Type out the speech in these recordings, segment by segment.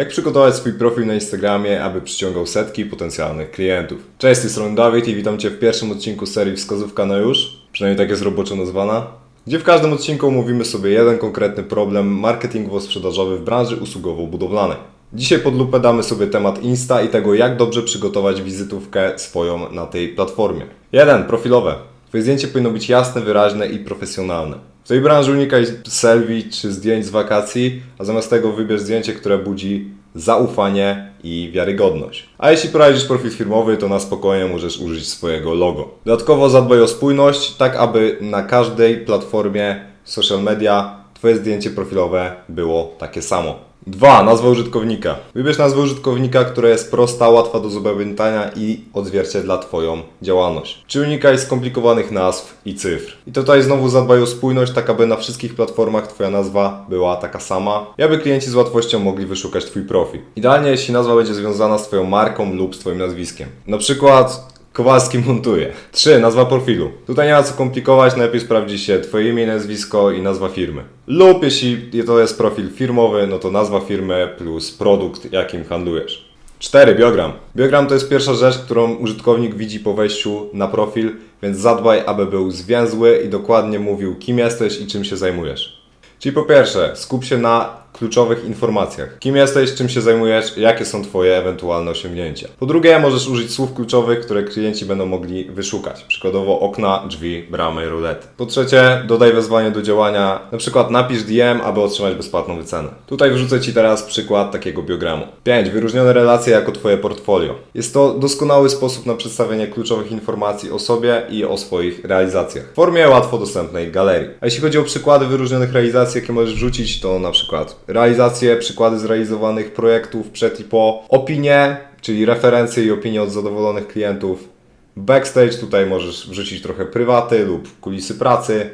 Jak przygotować swój profil na Instagramie, aby przyciągał setki potencjalnych klientów. Cześć, z tej strony Dawid i witam Cię w pierwszym odcinku serii Wskazówka na już, przynajmniej tak jest roboczo nazwana, gdzie w każdym odcinku omówimy sobie jeden konkretny problem marketingowo-sprzedażowy w branży usługowo-budowlanej. Dzisiaj pod lupę damy sobie temat Insta i tego, jak dobrze przygotować wizytówkę swoją na tej platformie. 1. Profilowe. Twoje zdjęcie powinno być jasne, wyraźne i profesjonalne. Tej branży unikaj selfie czy zdjęć z wakacji, a zamiast tego wybierz zdjęcie, które budzi zaufanie i wiarygodność. A jeśli prowadzisz profil firmowy, to na spokojnie możesz użyć swojego logo. Dodatkowo zadbaj o spójność, tak aby na każdej platformie social media Twoje zdjęcie profilowe było takie samo. 2. Nazwa użytkownika. Wybierz nazwę użytkownika, która jest prosta, łatwa do zapamiętania i odzwierciedla Twoją działalność. Czy unikaj skomplikowanych nazw i cyfr. I tutaj znowu zadbaj o spójność, tak aby na wszystkich platformach Twoja nazwa była taka sama i aby klienci z łatwością mogli wyszukać Twój profil. Idealnie, jeśli nazwa będzie związana z Twoją marką lub z Twoim nazwiskiem. Na przykład Kowalski montuje. 3. Nazwa profilu. Tutaj nie ma co komplikować, najlepiej sprawdzi się Twoje imię, nazwisko i nazwa firmy. Lub jeśli to jest profil firmowy, no to nazwa firmy plus produkt, jakim handlujesz. 4. Biogram. Biogram to jest pierwsza rzecz, którą użytkownik widzi po wejściu na profil, więc zadbaj, aby był zwięzły i dokładnie mówił, kim jesteś i czym się zajmujesz. Czyli po pierwsze, skup się na kluczowych informacjach. Kim jesteś, czym się zajmujesz, jakie są Twoje ewentualne osiągnięcia. Po drugie, możesz użyć słów kluczowych, które klienci będą mogli wyszukać. Przykładowo okna, drzwi, bramy, rulety. Po trzecie, dodaj wezwanie do działania, na przykład napisz DM, aby otrzymać bezpłatną wycenę. Tutaj wrzucę Ci teraz przykład takiego biogramu. 5. Wyróżnione relacje jako Twoje portfolio. Jest to doskonały sposób na przedstawienie kluczowych informacji o sobie i o swoich realizacjach. W formie łatwo dostępnej galerii. A jeśli chodzi o przykłady wyróżnionych realizacji, jakie możesz wrzucić, to na przykład realizacje, przykłady zrealizowanych projektów przed i po, opinie, czyli referencje i opinie od zadowolonych klientów, backstage, tutaj możesz wrzucić trochę prywaty lub kulisy pracy,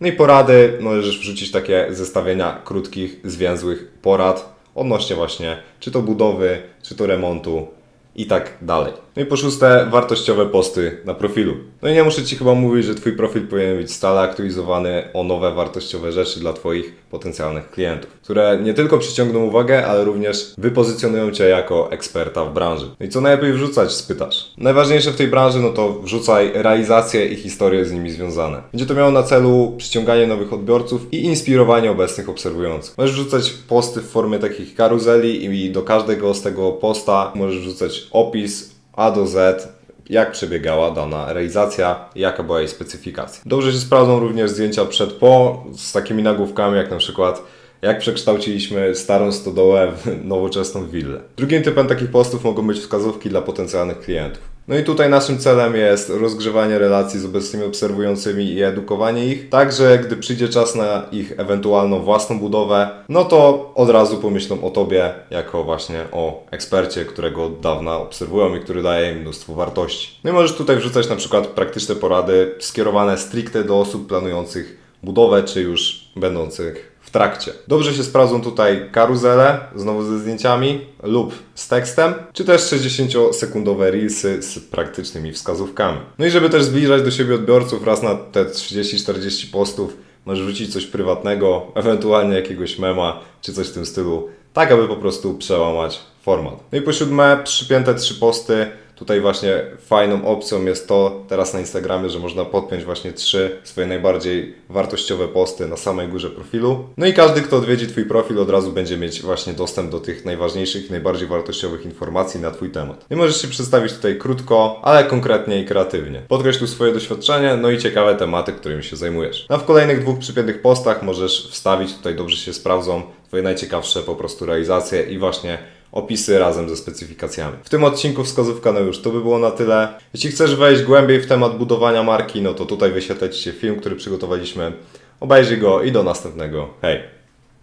no i porady, możesz wrzucić takie zestawienia krótkich, zwięzłych porad odnośnie właśnie czy to budowy, czy to remontu i tak dalej. No i po szóste, wartościowe posty na profilu. No i nie muszę Ci chyba mówić, że Twój profil powinien być stale aktualizowany o nowe wartościowe rzeczy dla Twoich potencjalnych klientów, które nie tylko przyciągną uwagę, ale również wypozycjonują Cię jako eksperta w branży. No i co najlepiej wrzucać, spytasz. Najważniejsze w tej branży, no to wrzucaj realizacje i historie z nimi związane. Będzie to miało na celu przyciąganie nowych odbiorców i inspirowanie obecnych obserwujących. Możesz wrzucać posty w formie takich karuzeli i do każdego z tego posta możesz wrzucać opis A do Z, jak przebiegała dana realizacja, jaka była jej specyfikacja. Dobrze się sprawdzą również zdjęcia przed po z takimi nagłówkami jak na przykład jak przekształciliśmy starą stodołę w nowoczesną willę. Drugim typem takich postów mogą być wskazówki dla potencjalnych klientów. No i tutaj naszym celem jest rozgrzewanie relacji z obecnymi obserwującymi i edukowanie ich, tak że gdy przyjdzie czas na ich ewentualną własną budowę, no to od razu pomyślą o Tobie jako właśnie o ekspercie, którego od dawna obserwują i który daje im mnóstwo wartości. No i możesz tutaj wrzucać na przykład praktyczne porady skierowane stricte do osób planujących budowę, czy już będących w trakcie. Dobrze się sprawdzą tutaj karuzele, znowu ze zdjęciami lub z tekstem, czy też 60-sekundowe reelsy z praktycznymi wskazówkami. No i żeby też zbliżać do siebie odbiorców, raz na te 30-40 postów możesz wrzucić coś prywatnego, ewentualnie jakiegoś mema, czy coś w tym stylu, tak aby po prostu przełamać format. No i po siódme, przypięte trzy posty. Tutaj właśnie fajną opcją jest to teraz na Instagramie, że można podpiąć właśnie trzy swoje najbardziej wartościowe posty na samej górze profilu. No i każdy, kto odwiedzi Twój profil od razu będzie mieć właśnie dostęp do tych najważniejszych i najbardziej wartościowych informacji na Twój temat. I możesz się przedstawić tutaj krótko, ale konkretnie i kreatywnie. Podkreśl tu swoje doświadczenie, no i ciekawe tematy, którymi się zajmujesz. A w kolejnych dwóch przypiętych postach możesz wstawić, tutaj dobrze się sprawdzą, Twoje najciekawsze po prostu realizacje i właśnie opisy razem ze specyfikacjami. W tym odcinku wskazówka no już to by było na tyle. Jeśli chcesz wejść głębiej w temat budowania marki, no to tutaj wyświetlę Ci się film, który przygotowaliśmy. Obejrzyj go i do następnego. Hej!